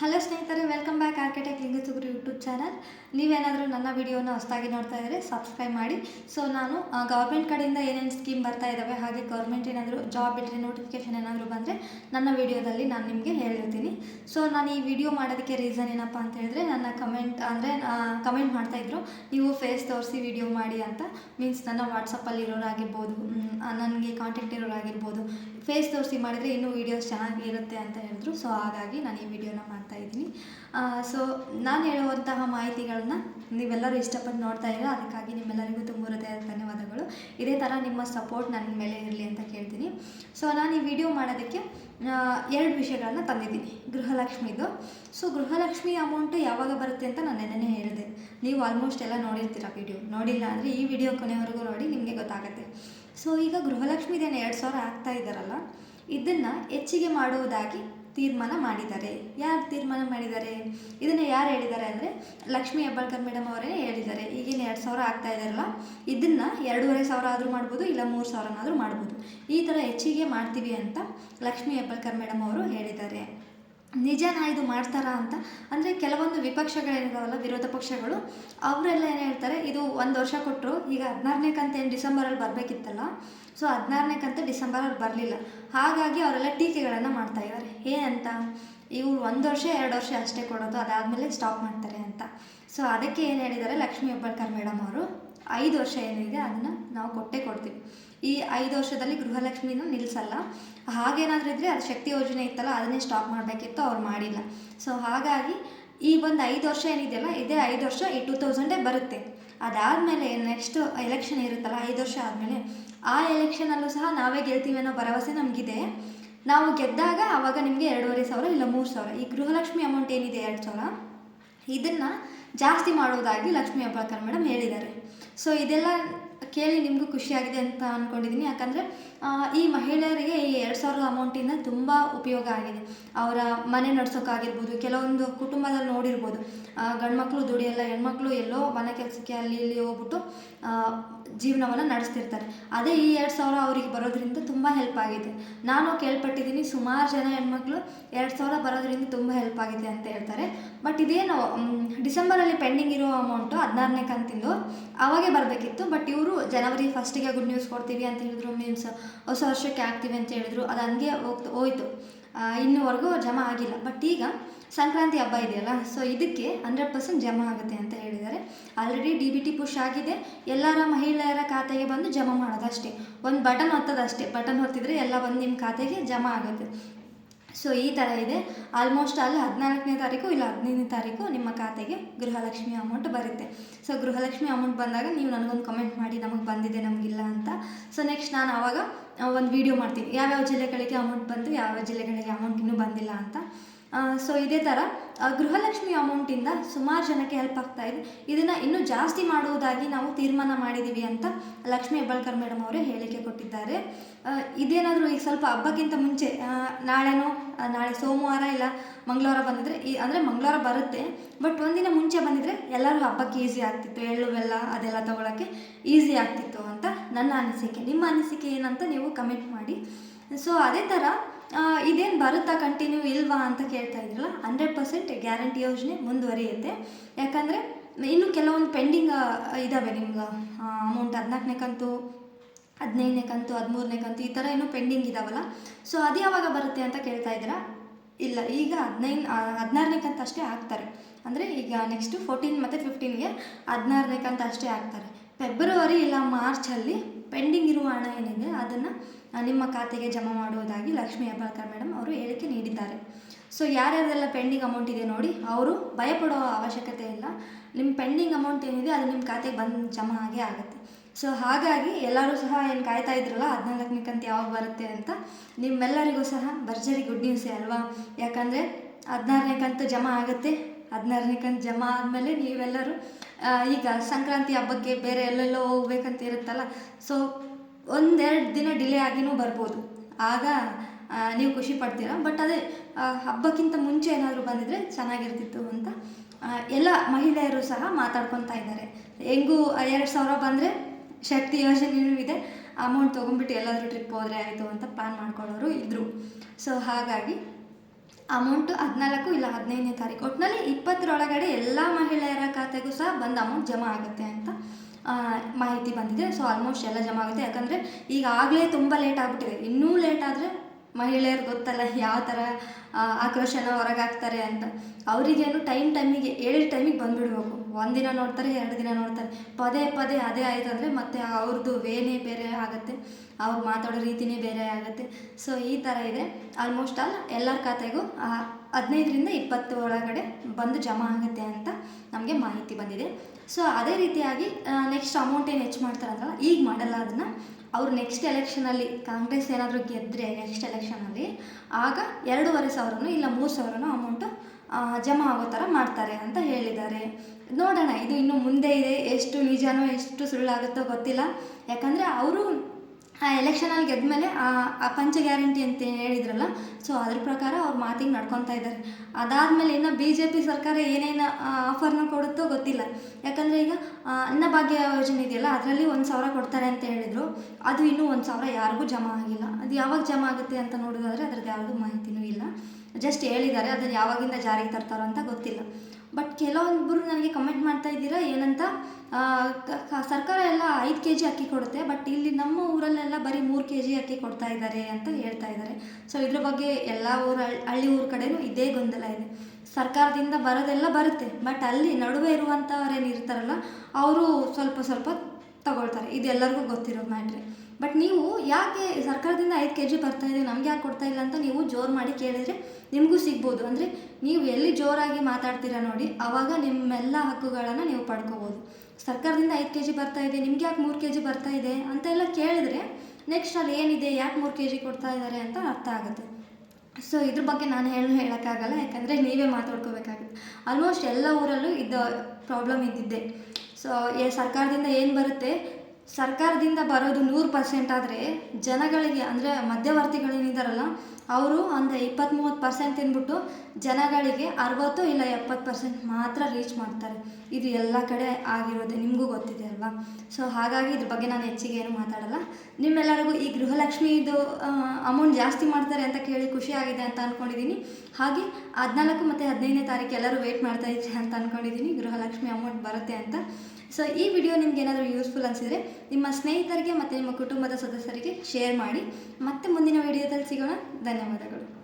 Hello ಸ್ನೇಹಿತರೆ welcome back architect Lingasugur YouTube channel. ನೀವೇನಾದರೂ ನನ್ನ ವಿಡಿಯೋನ ಹೊಸದಾಗಿ ನೋಡ್ತಾ ಇದ್ದರೆ ಸಬ್ಸ್ಕ್ರೈಬ್ ಮಾಡಿ. ಸೊ ನಾನು ಗೌರ್ಮೆಂಟ್ ಕಡೆಯಿಂದ ಏನೇನು ಸ್ಕೀಮ್ ಬರ್ತಾ ಇದ್ದಾವೆ ಹಾಗೆ ಗೌರ್ಮೆಂಟ್ ಏನಾದರೂ ಜಾಬ್ ಬಿಟ್ಟರೆ ನೋಟಿಫಿಕೇಶನ್ ಏನಾದರೂ ಬಂದರೆ, ನನ್ನ ವಿಡಿಯೋದಲ್ಲಿ ನಾನು ನಿಮಗೆ ಹೇಳಿರ್ತೀನಿ ಸೊ ನಾನು ಈ ವಿಡಿಯೋ ಮಾಡೋದಕ್ಕೆ ರೀಸನ್ ಏನಪ್ಪ ಅಂತ ಹೇಳಿದ್ರೆ, ನನ್ನ ಕಮೆಂಟ್ ಅಂದರೆ ಕಮೆಂಟ್ ಮಾಡ್ತಾಯಿದ್ರು ನೀವು ಫೇಸ್ ತೋರಿಸಿ ವಿಡಿಯೋ ಮಾಡಿ ಅಂತ. ಮೀನ್ಸ್ ನನ್ನ ವಾಟ್ಸಪ್ಪಲ್ಲಿ ಇರೋರಾಗಿರ್ಬೋದು ನನಗೆ ಕಾಂಟ್ಯಾಕ್ಟ್ ಇರೋರಾಗಿರ್ಬೋದು ಫೇಸ್ ತೋರಿಸಿ ಮಾಡಿದರೆ ಇನ್ನೂ ವೀಡಿಯೋಸ್ ಚೆನ್ನಾಗಿ ಇರುತ್ತೆ ಅಂತ ಹೇಳಿದ್ರು. ಸೊ ಹಾಗಾಗಿ ನಾನು ಈ ವಿಡಿಯೋನ ಮಾಡ್ತಾಯಿದ್ದೀನಿ ಸೊ ನಾನು ಹೇಳುವಂತಹ ಮಾಹಿತಿಗಳನ್ನ ನೀವೆಲ್ಲರೂ ಇಷ್ಟಪಟ್ಟು ನೋಡ್ತಾ ಇರೋ. ಅದಕ್ಕಾಗಿ ನಿಮ್ಮೆಲ್ಲರಿಗೂ ತುಂಬ ಹೃದಯದ ಧನ್ಯವಾದಗಳು. ಇದೇ ಥರ ನಿಮ್ಮ ಸಪೋರ್ಟ್ ನನ್ನ ಮೇಲೆ ಇರಲಿ ಅಂತ ಕೇಳ್ತೀನಿ. ಸೊ ನಾನು ಈ ವಿಡಿಯೋ ಮಾಡೋದಕ್ಕೆ ಎರಡು ವಿಷಯಗಳನ್ನು ತಂದಿದ್ದೀನಿ. ಗೃಹಲಕ್ಷ್ಮಿದು. ಸೊ ಗೃಹಲಕ್ಷ್ಮಿ ಅಮೌಂಟು ಯಾವಾಗ ಬರುತ್ತೆ ಅಂತ ನಾನು ನೆನ್ನೆನೇ ಹೇಳಿದೆ. ನೀವು ಆಲ್ಮೋಸ್ಟ್ ಎಲ್ಲ ನೋಡಿರ್ತೀರ ವಿಡಿಯೋ ನೋಡಿಲ್ಲ ಅಂದರೆ ಈ ವಿಡಿಯೋ ಕೊನೆವರೆಗೂ ನೋಡಿ, ನಿಮಗೆ ಗೊತ್ತಾಗುತ್ತೆ. ಸೊ ಈಗ ಗೃಹಲಕ್ಷ್ಮಿದೇನು ಎರಡು ಸಾವಿರ ಆಗ್ತಾ ಇದ್ದಾರಲ್ಲ, ಇದನ್ನು ಹೆಚ್ಚಿಗೆ ಮಾಡುವುದಾಗಿ ತೀರ್ಮಾನ ಮಾಡಿದ್ದಾರೆ. ಯಾರು ತೀರ್ಮಾನ ಮಾಡಿದ್ದಾರೆ? ಇದನ್ನು ಯಾರು ಹೇಳಿದ್ದಾರೆ ಅಂದರೆ ಲಕ್ಷ್ಮೀ ಹೆಬ್ಬಾಳ್ಕರ್ ಮೇಡಮ್ ಅವರೇ ಹೇಳಿದ್ದಾರೆ. ಈಗೇನು ಎರಡು ಸಾವಿರ ಆಗ್ತಾ ಇದ್ದಾರಲ್ಲ ಇದನ್ನು ಎರಡೂವರೆ ಸಾವಿರ ಆದರೂ ಮಾಡ್ಬೋದು, ಇಲ್ಲ ಮೂರು ಸಾವಿರನಾದರೂ ಮಾಡ್ಬೋದು. ಈ ಥರ ಹೆಚ್ಚಿಗೆ ಮಾಡ್ತೀವಿ ಅಂತ ಲಕ್ಷ್ಮೀ ಹೆಬ್ಬಾಳ್ಕರ್ ಮೇಡಮ್ ಅವರು ಹೇಳಿದ್ದಾರೆ. ನಿಜನಾ ಇದು ಮಾಡ್ತಾರಾ ಅಂತ. ಅಂದರೆ ಕೆಲವೊಂದು ವಿಪಕ್ಷಗಳೇನಿದಾವಲ್ಲ ವಿರೋಧ ಪಕ್ಷಗಳು, ಅವರೆಲ್ಲ ಏನು ಹೇಳ್ತಾರೆ, ಇದು ಒಂದು ವರ್ಷ ಕೊಟ್ಟರು ಈಗ ಹದಿನಾರನೇ ಕಂತೇನು ಡಿಸೆಂಬರಲ್ಲಿ ಬರಬೇಕಿತ್ತಲ್ಲ, ಸೊ ಹದಿನಾರನೇ ಕಂತು ಡಿಸೆಂಬರಲ್ಲಿ ಬರಲಿಲ್ಲ. ಹಾಗಾಗಿ ಅವರೆಲ್ಲ ಟೀಕೆಗಳನ್ನು ಮಾಡ್ತಾ ಇದ್ದಾರೆ ಏನಂತ ಇವ್ರು ಒಂದು ವರ್ಷ, ಎರಡು ವರ್ಷ ಅಷ್ಟೇ ಕೊಡೋದು, ಅದಾದಮೇಲೆ ಸ್ಟಾಪ್ ಮಾಡ್ತಾರೆ ಅಂತ. ಸೊ ಅದಕ್ಕೆ ಏನು ಹೇಳಿದ್ದಾರೆ ಲಕ್ಷ್ಮೀ ಹೆಬ್ಬಾಳ್ಕರ್ ಮೇಡಮ್ ಅವರು, ಐದು ವರ್ಷ ಏನಿದೆ, ಅದನ್ನು ನಾವು ಕೊಟ್ಟೇ ಕೊಡ್ತೀವಿ. ಈ ಐದು ವರ್ಷದಲ್ಲಿ ಗೃಹಲಕ್ಷ್ಮಿನ ನಿಲ್ಲಿಸಲ್ಲ ಹಾಗೇನಾದರೂ ಇದ್ದರೆ ಅದು ಶಕ್ತಿ ಯೋಜನೆ ಇತ್ತಲ್ಲ, ಅದನ್ನೇ ಸ್ಟಾಪ್ ಮಾಡಬೇಕಿತ್ತು, ಅವ್ರು ಮಾಡಿಲ್ಲ. ಸೊ ಹಾಗಾಗಿ ಈ ಒಂದು ಐದು ವರ್ಷ ಏನಿದೆಯಲ್ಲ, ಇದೇ ಐದು ವರ್ಷ ಈ ಟೂ ತೌಸಂಡೇ ಬರುತ್ತೆ. ಅದಾದಮೇಲೆ ನೆಕ್ಸ್ಟ್ ಎಲೆಕ್ಷನ್ ಇರುತ್ತಲ್ಲ, ಐದು ವರ್ಷ ಆದಮೇಲೆ, ಆ ಎಲೆಕ್ಷನಲ್ಲೂ ಸಹ ನಾವೇ ಗೆಲ್ತೀವಿ ಅನ್ನೋ ಭರವಸೆ ನಮಗಿದೆ. ನಾವು ಗೆದ್ದಾಗ ಆವಾಗ ನಿಮಗೆ ಎರಡೂವರೆ ಸಾವಿರ ಇಲ್ಲ ಮೂರು ಸಾವಿರ. ಈ ಗೃಹಲಕ್ಷ್ಮಿ ಅಮೌಂಟ್ ಏನಿದೆ ಎರಡು ಸಾವಿರ? ಇದನ್ನು ಜಾಸ್ತಿ ಮಾಡುವುದಾಗಿ ಲಕ್ಷ್ಮೀ ಹೆಬ್ಬಾಳ್ಕರ್ ಮೇಡಮ್ ಹೇಳಿದ್ದಾರೆ. ಸೊ ಇದೆಲ್ಲ ಕೇಳಿ ನಿಮಗೂ ಖುಷಿಯಾಗಿದೆ ಅಂತ ಅಂದ್ಕೊಂಡಿದ್ದೀನಿ ಯಾಕಂದರೆ ಈ ಮಹಿಳೆಯರಿಗೆ ಈ ಎರಡು ಸಾವಿರದ ಅಮೌಂಟಿಂದ ತುಂಬ ಉಪಯೋಗ ಆಗಿದೆ. ಅವರ ಮನೆ ನಡೆಸೋಕ್ಕಾಗಿರ್ಬೋದು ಕೆಲವೊಂದು ಕುಟುಂಬದಲ್ಲಿ ನೋಡಿರ್ಬೋದು. ಗಂಡ್ಮಕ್ಳು ದುಡಿಯಲ್ಲ ಹೆಣ್ಮಕ್ಳು ಎಲ್ಲೋ ಮನೆ ಕೆಲಸಕ್ಕೆ ಅಲ್ಲಿ ಇಲ್ಲಿ ಹೋಗ್ಬಿಟ್ಟು ಜೀವನವನ್ನು ನಡೆಸ್ತಿರ್ತಾರೆ. ಅದೇ ಈ ಎರಡು ಸಾವಿರ ಅವರಿಗೆ ಬರೋದ್ರಿಂದ ತುಂಬ ಹೆಲ್ಪ್ ಆಗಿದೆ. ನಾನು ಕೇಳ್ಪಟ್ಟಿದ್ದೀನಿ ಸುಮಾರು ಜನ ಹೆಣ್ಮಕ್ಳು ಎರಡು ಸಾವಿರ ಬರೋದ್ರಿಂದ ತುಂಬ ಹೆಲ್ಪ್ ಆಗಿದೆ ಅಂತ ಹೇಳ್ತಾರೆ. ಬಟ್ ಇದೇನು ಮ್, ಡಿಸೆಂಬರಲ್ಲಿ ಪೆಂಡಿಂಗ್ ಇರೋ ಅಮೌಂಟು ಹದಿನಾರನೇ ಕಂತಿಂದು ಅವಾಗೆ ಬರಬೇಕಿತ್ತು, ಬಟ್ ಇವರು ಜನವರಿ ಫಸ್ಟಿಗೆ ಗುಡ್ ನ್ಯೂಸ್ ಕೊಡ್ತೀವಿ ಅಂತ ಹೇಳಿದ್ರು, ಮೀನ್ಸ್ ಹೊಸ ವರ್ಷಕ್ಕೆ ಆಗ್ತೀವಿ ಅಂತ ಹೇಳಿದ್ರು, ಅದು ಹಂಗೆ ಹೋಗ್ತು, ಹೋಯ್ತು. ಇನ್ನೂವರೆಗೂ ಜಮಾ ಆಗಿಲ್ಲ. ಬಟ್ ಈಗ ಸಂಕ್ರಾಂತಿ ಹಬ್ಬ ಇದೆಯಲ್ಲ, ಸೊ ಇದಕ್ಕೆ ಹಂಡ್ರೆಡ್ ಪರ್ಸೆಂಟ್ ಜಮಾ ಆಗುತ್ತೆ ಅಂತ ಹೇಳಿದ್ದಾರೆ. Already D B T push ಆಗಿದೆ, ಎಲ್ಲರ ಮಹಿಳೆಯರ ಖಾತೆಗೆ ಬಂದು ಜಮಾ ಮಾಡೋದಷ್ಟೇ. ಒಂದು ಬಟನ್ ಒತ್ತದಷ್ಟೇ. ಬಟನ್ ಒತ್ತಿದ್ರೆ ಎಲ್ಲ ಬಂದು ನಿಮ್ಮ ಖಾತೆಗೆ ಜಮಾ ಆಗುತ್ತೆ. ಸೊ ಈ ಥರ ಇದೆ. ಆಲ್ಮೋಸ್ಟ್ ಅಲ್ಲಿ ಹದಿನಾಲ್ಕನೇ ತಾರೀಕು ಇಲ್ಲ ಹದಿನೈದನೇ ತಾರೀಕು ನಿಮ್ಮ ಖಾತೆಗೆ ಗೃಹಲಕ್ಷ್ಮಿ ಅಮೌಂಟ್ ಬರುತ್ತೆ. ಸೊ ಗೃಹಲಕ್ಷ್ಮಿ ಅಮೌಂಟ್ ಬಂದಾಗ ನೀವು ನನಗೊಂದು ಕಮೆಂಟ್ ಮಾಡಿ ನಮಗೆ ಬಂದಿದೆ ನಮಗಿಲ್ಲ ಅಂತ. ಸೊ ನೆಕ್ಸ್ಟ್ ನಾನು ಆವಾಗ ಒಂದು ವಿಡಿಯೋ ಮಾಡ್ತೀನಿ. ಯಾವ್ಯಾವ ಜಿಲ್ಲೆಗಳಿಗೆ ಅಮೌಂಟ್ ಬಂತು, ಯಾವ್ಯಾವ ಜಿಲ್ಲೆಗಳಿಗೆ ಅಮೌಂಟ್ ಇನ್ನೂ ಬಂದಿಲ್ಲ ಅಂತ. ಸೊ ಇದೇ ಥರ ಗೃಹಲಕ್ಷ್ಮಿ ಅಮೌಂಟಿಂದ ಸುಮಾರು ಜನಕ್ಕೆ ಹೆಲ್ಪ್ ಆಗ್ತಾ ಇದೆ. ಇದನ್ನು ಇನ್ನೂ ಜಾಸ್ತಿ ಮಾಡುವುದಾಗಿ ನಾವು ತೀರ್ಮಾನ ಮಾಡಿದ್ದೀವಿ ಅಂತ ಲಕ್ಷ್ಮಿ ಹೆಬ್ಬಾಳ್ಕರ್ ಮೇಡಮ್ ಅವರೇ ಹೇಳಿಕೆ ಕೊಟ್ಟಿದ್ದಾರೆ. ಇದೇನಾದರೂ ಈಗ ಸ್ವಲ್ಪ ಹಬ್ಬಕ್ಕಿಂತ ಮುಂಚೆ ನಾಳೆನೋ ನಾಳೆ ಸೋಮವಾರ ಇಲ್ಲ, ಮಂಗಳವಾರ ಬಂದಿದ್ರೆ ಈ, ಅಂದರೆ ಮಂಗಳವಾರ ಬರುತ್ತೆ. ಬಟ್ ಒಂದಿನ ಮುಂಚೆ ಬಂದಿದ್ರೆ ಎಲ್ಲರೂ ಹಬ್ಬಕ್ಕೆ ಈಸಿ ಆಗ್ತಿತ್ತು. ಎಳ್ಳು, ಬೆಲ್ಲ ಅದೆಲ್ಲ ತೊಗೊಳಕ್ಕೆ ಈಸಿ ಆಗ್ತಿತ್ತು ಅಂತ ನನ್ನ ಅನಿಸಿಕೆ. ನಿಮ್ಮ ಅನಿಸಿಕೆ ಏನಂತ ನೀವು ಕಮೆಂಟ್ ಮಾಡಿ. ಸೊ ಅದೇ ಥರ ಇದೇನು ಬರುತ್ತಾ ಕಂಟಿನ್ಯೂ ಇಲ್ವಾ ಅಂತ ಕೇಳ್ತಾ ಇದ್ರಲ್ಲ ಹಂಡ್ರೆಡ್ ಪರ್ಸೆಂಟ್ ಗ್ಯಾರಂಟಿ ಯೋಜನೆ ಮುಂದುವರಿಯುತ್ತೆ. ಯಾಕಂದರೆ ಇನ್ನು ಕೆಲವೊಂದು ಪೆಂಡಿಂಗ್ ಇದ್ದಾವೆ ನಿಮ್ಗೆ ಅಮೌಂಟ್ ಹದಿನಾಲ್ಕನೇ ಕಂತು, ಹದಿನೈದನೇ ಕಂತು, ಹದಿಮೂರನೇ ಕಂತು, ಈ ಥರ ಏನೋ ಪೆಂಡಿಂಗ್ ಇದ್ದಾವಲ್ಲ ಸೊ ಅದು ಯಾವಾಗ ಬರುತ್ತೆ ಅಂತ ಕೇಳ್ತಾ ಇದ್ದೀರಾ? ಇಲ್ಲ, ಈಗ ಹದಿನೈದು ಹದಿನಾರನೇ ಕಂತು ಅಷ್ಟೇ ಹಾಕ್ತಾರೆ. ಅಂದರೆ ಈಗ ನೆಕ್ಸ್ಟು ಫೋರ್ಟೀನ್ ಮತ್ತು ಫಿಫ್ಟೀನ್ಗೆ ಹದಿನಾರನೇ ಕಂತು ಅಷ್ಟೇ ಹಾಕ್ತಾರೆ. ಫೆಬ್ರವರಿ ಇಲ್ಲ, ಮಾರ್ಚಲ್ಲಿ ಪೆಂಡಿಂಗ್ ಇರುವ ಹಣ ಏನಿದೆ ಅದನ್ನು ನಿಮ್ಮ ಖಾತೆಗೆ ಜಮಾ ಮಾಡುವುದಾಗಿ ಲಕ್ಷ್ಮೀ ಹೆಬ್ಬಾಳ್ಕರ್ ಮೇಡಮ್ ಅವರು ಹೇಳಿಕೆ ನೀಡಿದ್ದಾರೆ. ಸೊ ಯಾರ್ಯಾರೆಲ್ಲ ಪೆಂಡಿಂಗ್ ಅಮೌಂಟ್ ಇದೆ ನೋಡಿ, ಅವರು ಭಯಪಡೋ ಅವಶ್ಯಕತೆ ಇಲ್ಲ. ನಿಮ್ಮ ಪೆಂಡಿಂಗ್ ಅಮೌಂಟ್ ಏನಿದೆ ಅದು ನಿಮ್ಮ ಖಾತೆಗೆ ಬಂದು ಜಮಾ ಆಗೇ ಆಗುತ್ತೆ. ಸೊ, ಹಾಗಾಗಿ ಎಲ್ಲರೂ ಸಹ ಏನು ಕಾಯ್ತಾ ಇದ್ರಲ್ಲ, ಹದಿನಾಲ್ಕನೇ ಕಂತು ಯಾವಾಗ ಬರುತ್ತೆ ಅಂತ, ನಿಮ್ಮೆಲ್ಲರಿಗೂ ಸಹ ಭರ್ಜರಿ ಗುಡ್ ನ್ಯೂಸೇ ಅಲ್ವಾ? ಯಾಕಂದರೆ ಹದಿನಾರನೇ ಕಂತು ಜಮಾ ಆಗುತ್ತೆ. ಹದಿನಾರನೇ ಕಂತು ಜಮಾ ಆದಮೇಲೆ ನೀವೆಲ್ಲರೂ ಈಗ ಸಂಕ್ರಾಂತಿ ಹಬ್ಬಕ್ಕೆ ಬೇರೆ ಎಲ್ಲೆಲ್ಲೋ ಹೋಗ್ಬೇಕಂತ ಇರುತ್ತಲ್ಲ ಸೊ ಒಂದೆರಡು ದಿನ ಡಿಲೇ ಆಗಿನೂ ಬರ್ಬೋದು. ಆಗ ನೀವು ಖುಷಿ ಪಡ್ತೀರಾ? ಬಟ್ ಅದೇ ಹಬ್ಬಕ್ಕಿಂತ ಮುಂಚೆ ಏನಾದರೂ ಬಂದಿದ್ರೆ ಚೆನ್ನಾಗಿರ್ತಿತ್ತು ಅಂತ ಎಲ್ಲ ಮಹಿಳೆಯರು ಸಹ ಮಾತಾಡ್ಕೊತಾ ಇದ್ದಾರೆ. ಹೆಂಗೂ ಎರಡು ಸಾವಿರ ಬಂದರೆ ಶಕ್ತಿ ಯೋಜನೆಯೂ ಇದೆ ಅಮೌಂಟ್ ತೊಗೊಂಡ್ಬಿಟ್ಟು ಎಲ್ಲಾದರೂ ಟ್ರಿಪ್ ಹೋದರೆ ಆಯಿತು ಅಂತ ಪ್ಲಾನ್ ಮಾಡ್ಕೊಳ್ಳೋರು ಇದ್ದರು ಸೊ ಹಾಗಾಗಿ ಅಮೌಂಟು ಹದಿನಾಲ್ಕು ಇಲ್ಲ ಹದಿನೈದನೇ ತಾರೀಕು. ಒಟ್ಟಿನಲ್ಲಿ ಇಪ್ಪತ್ತರೊಳಗಡೆ ಎಲ್ಲ ಮಹಿಳೆಯರ ಖಾತೆಗೂ ಸಹ ಬಂದು ಅಮೌಂಟ್ ಜಮಾ ಆಗುತ್ತೆ ಅಂತ ಮಾಹಿತಿ ಬಂದಿದೆ. ಸೊ ಆಲ್ಮೋಸ್ಟ್ ಎಲ್ಲ ಜಮಾ ಆಗುತ್ತೆ. ಯಾಕಂದರೆ ಈಗಾಗಲೇ ತುಂಬ ಲೇಟ್ ಆಗಿಬಿಟ್ಟಿದೆ. ಇನ್ನೂ ಲೇಟ್ ಆದರೆ ಮಹಿಳೆಯರು ಗೊತ್ತಲ್ಲ ಯಾವ ಥರ ಆಕ್ರೋಶನ ಹೊರಗಾಕ್ತಾರೆ ಅಂತ. ಅವರಿಗೇನು ಟೈಮ್ ಟೈಮಿಗೆ ಏಳು ಟೈಮಿಗೆ ಬಂದುಬಿಡ್ಬೇಕು. ಒಂದಿನ ನೋಡ್ತಾರೆ, ಎರಡು ದಿನ ನೋಡ್ತಾರೆ. ಪದೇ ಪದೇ ಅದೇ ಆಯಿತು ಅಂದರೆ ಮತ್ತೆ ಅವ್ರದ್ದು ವೇನೇ ಬೇರೆ ಆಗುತ್ತೆ. ಅವ್ರು ಮಾತಾಡೋ ರೀತಿನೇ ಬೇರೆ ಆಗುತ್ತೆ. ಸೊ ಈ ಥರ ಇದೆ. ಆಲ್ಮೋಸ್ಟ್ ಆಲ್ ಎಲ್ಲರ ಖಾತೆಗೂ ಹದಿನೈದರಿಂದ ಇಪ್ಪತ್ತು ಒಳಗಡೆ ಬಂದು ಜಮಾ ಆಗುತ್ತೆ ಅಂತ ನಮಗೆ ಮಾಹಿತಿ ಬಂದಿದೆ. ಸೊ ಅದೇ ರೀತಿಯಾಗಿ ನೆಕ್ಸ್ಟ್ ಅಮೌಂಟ್ ಏನು ಹೆಚ್ಚು ಮಾಡ್ತಾರಂತಲ್ಲ ಈಗ ಮಾಡಲ್ಲ ಅದನ್ನು, ಅವರು ನೆಕ್ಸ್ಟ್ ಎಲೆಕ್ಷನಲ್ಲಿ ಕಾಂಗ್ರೆಸ್ ಏನಾದರೂ ಗೆದ್ದರೆ ನೆಕ್ಸ್ಟ್ ಎಲೆಕ್ಷನಲ್ಲಿ ಆಗ ಎರಡೂವರೆ ಸಾವಿರನು ಇಲ್ಲ ಮೂರು ಸಾವಿರನೂ ಅಮೌಂಟು ಜಮಾ ಆಗೋ ಥರ ಮಾಡ್ತಾರೆ ಅಂತ ಹೇಳಿದ್ದಾರೆ. ನೋಡೋಣ, ಇದು ಇನ್ನು ಮುಂದೆ ಇದೆ, ಎಷ್ಟು ನಿಜನೋ, ಎಷ್ಟು ಸುಳ್ಳಾಗುತ್ತೋ ಗೊತ್ತಿಲ್ಲ. ಯಾಕಂದರೆ ಅವರು ಆ ಎಲೆಕ್ಷನಲ್ಲಿ ಗೆದ್ದ ಮೇಲೆ ಆ ಪಂಚ ಗ್ಯಾರಂಟಿ ಅಂತ ಹೇಳಿದ್ರಲ್ಲ ಸೊ ಅದ್ರ ಪ್ರಕಾರ ಅವ್ರ ಮಾತಿಗೆ ನಡ್ಕೊತಾ ಇದ್ದಾರೆ. ಅದಾದಮೇಲೆ ಇನ್ನು ಬಿ ಜೆ ಪಿ ಸರ್ಕಾರ ಏನೇನು ಆಫರ್ನ ಕೊಡುತ್ತೋ ಗೊತ್ತಿಲ್ಲ. ಯಾಕಂದರೆ ಈಗ ಅನ್ನಭಾಗ್ಯ ಯೋಜನೆ ಇದೆಯಲ್ಲ, ಅದರಲ್ಲಿ ಒಂದು ಸಾವಿರ ಕೊಡ್ತಾರೆ ಅಂತ ಹೇಳಿದರು. ಅದು ಇನ್ನೂ ಒಂದು ಸಾವಿರ ಯಾರಿಗೂ ಜಮಾ ಆಗಿಲ್ಲ. ಅದು ಯಾವಾಗ ಜಮಾ ಆಗುತ್ತೆ ಅಂತ ನೋಡೋದಾದರೆ ಅದ್ರದ್ದು ಯಾವುದೂ ಮಾಹಿತಿನೂ ಇಲ್ಲ. ಜಸ್ಟ್ ಹೇಳಿದ್ದಾರೆ, ಅದನ್ನು ಯಾವಾಗಿಂದ ಜಾರಿಗೆ ತರ್ತಾರೋ ಅಂತ ಗೊತ್ತಿಲ್ಲ. ಬಟ್ ಕೆಲವೊಬ್ಬರು ನನಗೆ ಕಮೆಂಟ್ ಮಾಡ್ತಾ ಇದ್ದೀರಾ, ಏನಂತ? ಸರ್ಕಾರ ಎಲ್ಲ ಐದು ಕೆ ಜಿ ಅಕ್ಕಿ ಕೊಡುತ್ತೆ ಬಟ್ ಇಲ್ಲಿ ನಮ್ಮ ಊರಲ್ಲೆಲ್ಲ ಬರೀ ಮೂರು ಕೆ ಜಿ ಅಕ್ಕಿ ಕೊಡ್ತಾ ಇದ್ದಾರೆ ಅಂತ ಹೇಳ್ತಾ ಇದ್ದಾರೆ. ಸೊ ಇದ್ರ ಬಗ್ಗೆ ಎಲ್ಲ ಊರ ಹಳ್ಳಿ ಊರ ಕಡೆನೂ ಇದೇ ಗೊಂದಲ ಇದೆ. ಸರ್ಕಾರದಿಂದ ಬರೋದೆಲ್ಲ ಬರುತ್ತೆ ಬಟ್ ಅಲ್ಲಿ ನಡುವೆ ಇರುವಂಥವ್ರೇನು ಇರ್ತಾರಲ್ಲ, ಅವರು ಸ್ವಲ್ಪ ಸ್ವಲ್ಪ ತಗೊಳ್ತಾರೆ. ಇದೆಲ್ಲರಿಗೂ ಗೊತ್ತಿರೋ ಮ್ಯಾಟ್ರೆ. ಬಟ್ ನೀವು ಯಾಕೆ ಸರ್ಕಾರದಿಂದ ಐದು ಕೆ ಜಿ ಬರ್ತಾ ಇದೆ, ನಮ್ಗೆ ಯಾಕೆ ಕೊಡ್ತಾ ಇಲ್ಲ ಅಂತ ನೀವು ಜೋರು ಮಾಡಿ ಕೇಳಿದರೆ ನಿಮಗೂ ಸಿಗ್ಬೋದು. ಅಂದರೆ ನೀವು ಎಲ್ಲಿ ಜೋರಾಗಿ ಮಾತಾಡ್ತೀರಾ ನೋಡಿ ಆವಾಗ ನಿಮ್ಮೆಲ್ಲ ಹಕ್ಕುಗಳನ್ನು ನೀವು ಪಡ್ಕೋಬೋದು. ಸರ್ಕಾರದಿಂದ ಐದು ಕೆ ಜಿ ಬರ್ತಾ ಇದೆ, ನಿಮ್ಗೆ ಯಾಕೆ ಮೂರು ಕೆ ಜಿ ಬರ್ತಾ ಇದೆ ಅಂತೆಲ್ಲ ಕೇಳಿದ್ರೆ ನೆಕ್ಸ್ಟ್ ಅಲ್ಲಿ ಏನಿದೆ, ಯಾಕೆ ಮೂರು ಕೆ ಜಿ ಕೊಡ್ತಾ ಇದ್ದಾರೆ ಅಂತ ಅರ್ಥ ಆಗುತ್ತೆ. ಸೊ ಇದ್ರ ಬಗ್ಗೆ ನಾನು ಹೇಳಿ, ಹೇಳೋಕ್ಕಾಗಲ್ಲ, ಯಾಕಂದರೆ ನೀವೇ ಮಾತಾಡ್ಕೋಬೇಕಾಗುತ್ತೆ. ಆಲ್ಮೋಸ್ಟ್ ಎಲ್ಲ ಊರಲ್ಲೂ ಇದ್ದ ಪ್ರಾಬ್ಲಮ್ ಇದ್ದಿದ್ದೆ ಸೊ ಸರ್ಕಾರದಿಂದ ಏನು ಬರುತ್ತೆ ಸರ್ಕಾರದಿಂದ ಬರೋದು ನೂರು ಪರ್ಸೆಂಟ್ ಆದರೆ ಜನಗಳಿಗೆ, ಅಂದರೆ ಮಧ್ಯವರ್ತಿಗಳೇನಿದ್ದಾರಲ್ಲ ಅವರು ಒಂದು ಇಪ್ಪತ್ತ್ ಮೂವತ್ತು ಪರ್ಸೆಂಟ್ ತಿಂದ್ಬಿಟ್ಟು ಜನಗಳಿಗೆ ಅರವತ್ತು ಇಲ್ಲ ಎಪ್ಪತ್ತು ಪರ್ಸೆಂಟ್ ಮಾತ್ರ ರೀಚ್ ಮಾಡ್ತಾರೆ. ಇದು ಎಲ್ಲ ಕಡೆ ಆಗಿರೋದೆ ನಿಮಗೂ ಗೊತ್ತಿದೆ ಅಲ್ವಾ? ಸೊ ಹಾಗಾಗಿ ಇದ್ರ ಬಗ್ಗೆ ನಾನು ಹೆಚ್ಚಿಗೆ ಏನು ಮಾತಾಡಲ್ಲ. ನಿಮ್ಮೆಲ್ಲರಿಗೂ ಈ ಗೃಹಲಕ್ಷ್ಮಿದು ಅಮೌಂಟ್ ಜಾಸ್ತಿ ಮಾಡ್ತಾರೆ ಅಂತ ಕೇಳಿ ಖುಷಿ ಆಗಿದೆ ಅಂತ ಅಂದ್ಕೊಂಡಿದ್ದೀನಿ ಹಾಗೆ ಹದಿನಾಲ್ಕು ಮತ್ತು ಹದಿನೈದನೇ ತಾರೀಕು ಎಲ್ಲರೂ ವೆಯ್ಟ್ ಮಾಡ್ತಾ ಇದ್ದೀರಿ ಅಂತ ಅಂದ್ಕೊಂಡಿದ್ದೀನಿ ಗೃಹಲಕ್ಷ್ಮಿ ಅಮೌಂಟ್ ಬರುತ್ತೆ ಅಂತ. ಸೊ ಈ ವಿಡಿಯೋ ನಿಮ್ಗೆ ಏನಾದರೂ ಯೂಸ್ಫುಲ್ ಅನಿಸಿದರೆ ನಿಮ್ಮ ಸ್ನೇಹಿತರಿಗೆ ಮತ್ತು ನಿಮ್ಮ ಕುಟುಂಬದ ಸದಸ್ಯರಿಗೆ ಶೇರ್ ಮಾಡಿ. ಮತ್ತೆ ಮುಂದಿನ ವಿಡಿಯೋದಲ್ಲಿ ಸಿಗೋಣ. ಧನ್ಯವಾದಗಳು.